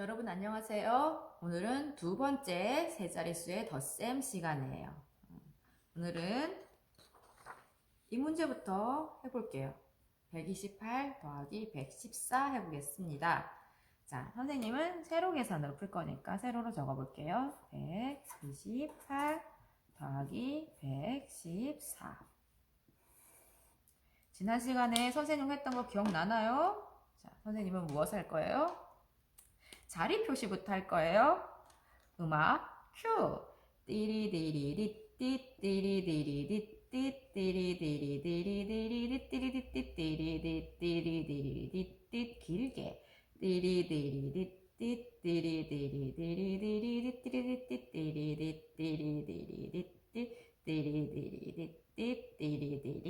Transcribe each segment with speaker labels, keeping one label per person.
Speaker 1: 여러분 안녕하세요. 오늘은 두 번째 세 자릿수의 덧셈 시간이에요. 오늘은 이 문제부터 해볼게요. 128 더하기 114 해보겠습니다. 자, 선생님은 세로 계산으로 풀 거니까 세로로 적어볼게요. 128 더하기 114. 지난 시간에 선생님 했던 거 기억나나요? 자, 선생님은 무엇을 할 거예요? 자리 표시부터 할 거예요. 음악 큐. 띠리디리디 띠띠리디리디 띠띠리디리디리디리 띠리디띠 띠리디 띠리디리디 띠 길게 띠리디리디 띠띠리디리디리디리 띠리디띠 띠리디 띠리디리디 띠 띠리디리디 띠 띠리디리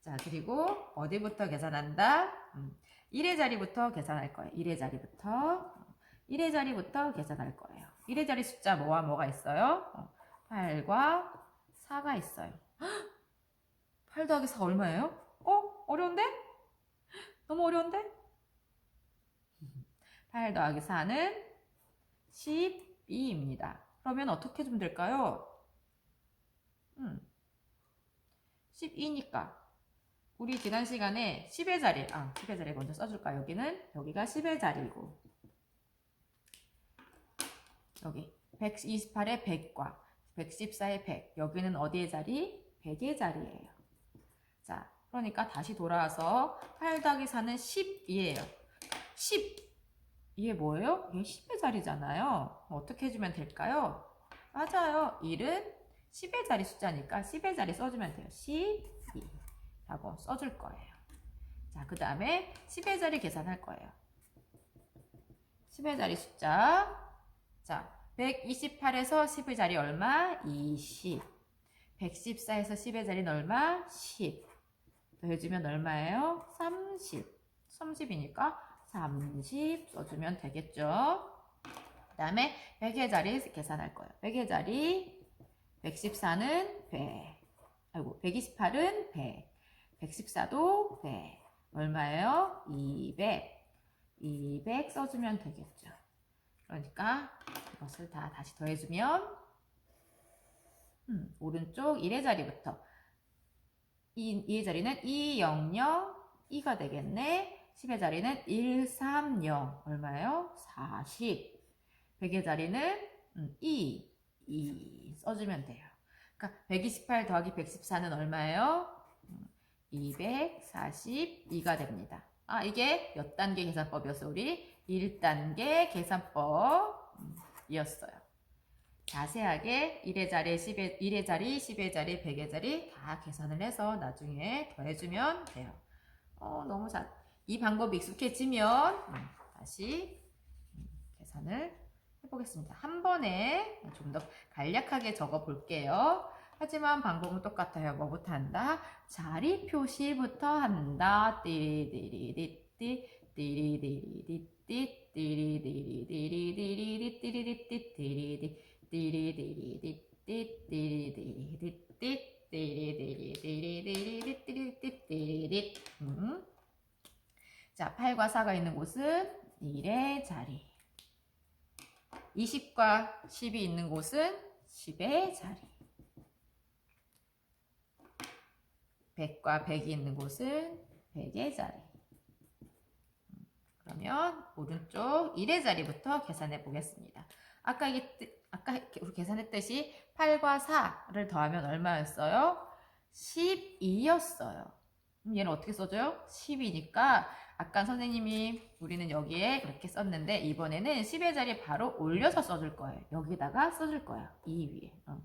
Speaker 1: 자 그리고 어디부터 계산한다? 음. 1의 자리부터 계산할 거예요. 1의 자리부터. 1의 자리부터 계산할 거예요. 1의 자리 숫자 뭐와 뭐가 있어요? 8과 4가 있어요. 8 더하기 4 얼마예요? 어? 어려운데? 너무 어려운데? 8 더하기 4는 12입니다. 그러면 어떻게 좀 될까요? 음. 12니까 우리 지난 시간에 10의 자리, 아, 10의 자리 먼저 써줄까? 여기는, 여기가 10의 자리고, 여기, 128의 100과 114의 100. 여기는 어디의 자리? 100의 자리예요. 자, 그러니까 다시 돌아와서 8 더하기 4는 10이에요. 10. 이게 뭐예요? 이게 10의 자리잖아요. 어떻게 해주면 될까요? 맞아요. 1은 10의 자리 숫자니까 10의 자리 써주면 돼요. 12. 라고 써줄 거예요. 자, 그 다음에 10의 자리 계산할 거예요. 10의 자리 숫자. 자, 128에서 10의 자리 얼마? 20. 114에서 10의 자리는 얼마? 10. 더해주면 얼마예요? 30. 30이니까 30 써주면 되겠죠? 그 다음에 100의 자리 계산할 거예요. 100의 자리 114는 100. 아이고, 128은 100. 114도 100. 얼마예요? 200. 200 써주면 되겠죠. 그러니까 이것을 다 다시 더해주면 음, 오른쪽 1의 자리부터 2, 2의 자리는 2, 0, 0, 2가 되겠네. 10의 자리는 1, 3, 0. 얼마예요? 40. 100의 자리는 음, 2, 2 써주면 돼요. 그러니까 128 더하기 114는 얼마예요? 242가 됩니다. 아, 이게 몇 단계 계산법이었어요? 우리 1단계 계산법이었어요. 자세하게 1의 자리, 10의, 1의 자리, 10의 자리, 100의 자리 다 계산을 해서 나중에 더해주면 돼요. 어, 너무 잘. 이 방법이 익숙해지면 음, 다시 음, 계산을 해보겠습니다. 한 번에 좀 더 간략하게 적어 볼게요. 하지만 방법은 똑같아요. 뭐부터 한다? 자리 표시부터 한다. 띠리디리디띠 띠리디리디리디띠 띠리디 띠리디 음. 자, 8과 4가 있는 곳은 1의 자리 20과 10이 있는 곳은 10의 자리 100과 100이 있는 곳은 100의 자리. 그러면 오른쪽 1의 자리부터 계산해 보겠습니다. 아까 이게 아까 우리 계산했듯이 8과 4를 더하면 얼마였어요? 12였어요. 얘는 어떻게 써줘요? 10이니까 아까 선생님이 우리는 여기에 이렇게 썼는데 이번에는 10의 자리 바로 올려서 써줄 거예요. 여기다가 써줄 거예요. 이 위에. 어.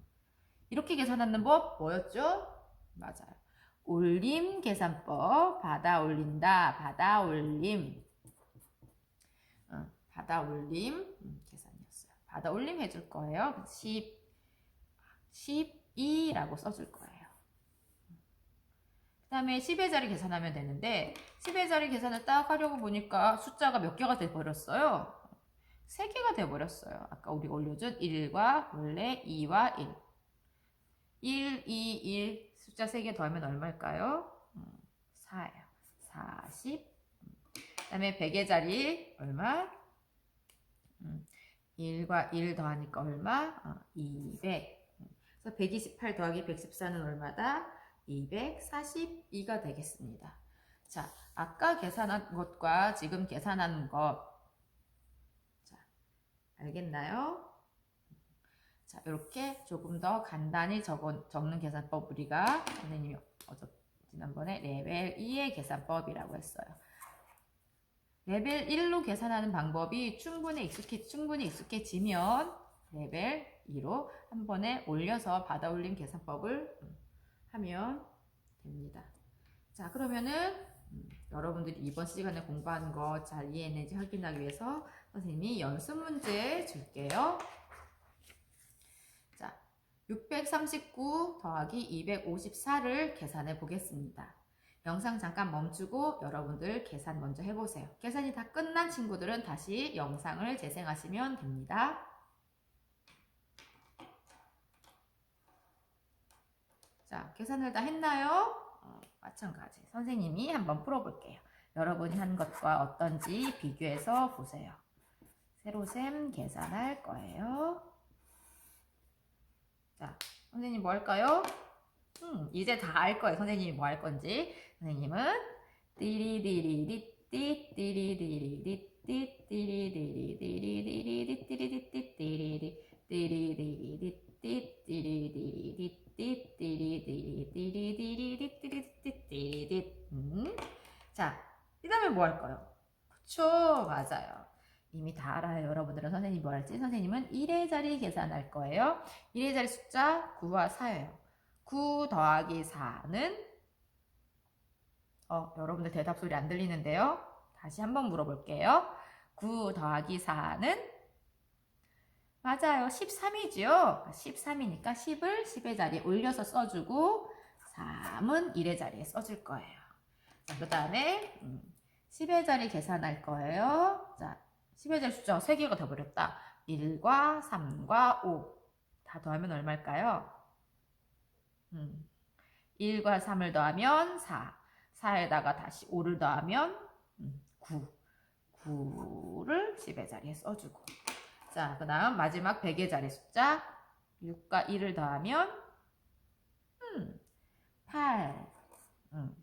Speaker 1: 이렇게 계산하는 법 뭐였죠? 맞아요. 올림 계산법 받아 올린다 받아 올림. 어, 받아 올림 음, 계산이었어요. 받아 올림 해줄 거예요. 10 12라고 써줄 거예요. 그 다음에 10의 자리 계산하면 되는데 10의 자리 계산을 딱 하려고 보니까 숫자가 몇 개가 돼버렸어요? 3개가 돼버렸어요. 아까 우리가 올려준 1과 원래 2와 1 1, 2, 1 숫자 3개 더하면 얼마일까요? 4예요. 40. 그 다음에 100의 자리 얼마? 음, 1과 1 더하니까 얼마? 어, 200. 그래서 128 더하기 114는 얼마다? 242가 되겠습니다. 자, 아까 계산한 것과 지금 계산한 것. 자, 알겠나요? 자, 이렇게 조금 더 간단히 적어, 적는 계산법 우리가 선생님이 어저 지난번에 레벨 2의 계산법이라고 했어요. 레벨 1로 계산하는 방법이 충분히 익숙해, 충분히 익숙해지면 레벨 2로 한 번에 올려서 받아 올림 계산법을 음, 하면 됩니다. 자, 그러면은 음, 여러분들이 이번 시간에 공부하는 거 잘 이해했는지 확인하기 위해서 선생님이 연습 문제 줄게요. 자, 639 더하기 254를 계산해 보겠습니다. 영상 잠깐 멈추고 여러분들 계산 먼저 해보세요. 계산이 다 끝난 친구들은 다시 영상을 재생하시면 됩니다. 자, 계산을 다 했나요? 어, 마찬가지. 선생님이 한번 풀어볼게요. 여러분이 한 것과 어떤지 비교해서 보세요. 세로셈 계산할 거예요. 자, 선생님 뭐 할까요? 음, 이제 다 알 거예요. 선생님이 뭐 할 건지. 선생님은 띠리디리디 띠띠리디리디 띠띠리디리디리디리디 띠리디띠 띠리디 띠리디리디 띠띠리디리디 띠띠리디리디리디리디 띠리디띠 띠리디 음. 자, 그 다음에 뭐 할까요? 그쵸, 맞아요. 이미 다 알아요. 여러분들은 선생님이 뭐 할지. 선생님은 1의 계산할 거예요. 1의 자리 숫자 9와 4예요. 9 더하기 4는 어, 여러분들 대답 소리 안 들리는데요. 다시 한번 물어볼게요. 9 더하기 4는 맞아요. 13이지요. 13이니까 10을 10의 자리에 올려서 써주고 3은 1의 자리에 써줄 거예요. 자, 그 다음에 10의 자리 계산할 거예요. 자, 10의 자리 숫자가 3개가 돼버렸다. 1과 3과 5. 다 더하면 얼마일까요? 음, 1과 3을 더하면 4. 4에다가 다시 5를 더하면 음, 9. 9를 10의 자리에 써주고. 자, 그 다음 마지막 100의 자리 숫자 6과 1을 더하면 음, 8. 음.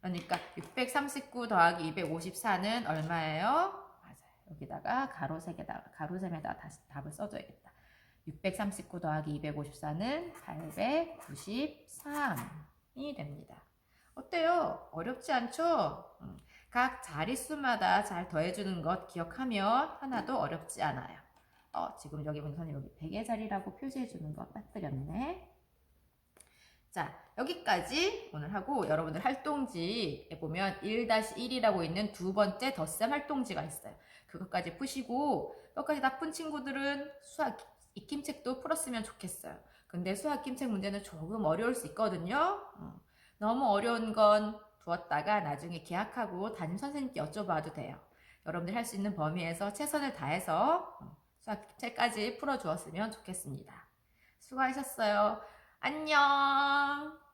Speaker 1: 그러니까 639 더하기 254는 얼마예요? 여기다가 가로 세개다가 가로 셈에다가 다시 답을 써줘야겠다. 639 더하기 254는 893이 됩니다. 어때요? 어렵지 않죠? 음, 각 자릿수마다 잘 더해주는 것 기억하면 하나도 어렵지 않아요. 어, 지금 여기 선생님 여기 100의 자리라고 표시해주는 거 빠뜨렸네. 자, 여기까지 오늘 하고 여러분들 활동지에 보면 1-1이라고 있는 두 번째 덧셈 활동지가 있어요. 그것까지 푸시고 다푼 친구들은 수학 익힘책도 풀었으면 좋겠어요. 근데 수학 익힘책 문제는 조금 어려울 수 있거든요. 어, 너무 어려운 건 두었다가 나중에 계약하고 담임 선생님께 여쭤봐도 돼요. 여러분들 할 수 있는 범위에서 최선을 다해서 어, 수학 익힘책까지 풀어주었으면 좋겠습니다. 수고하셨어요. 안녕!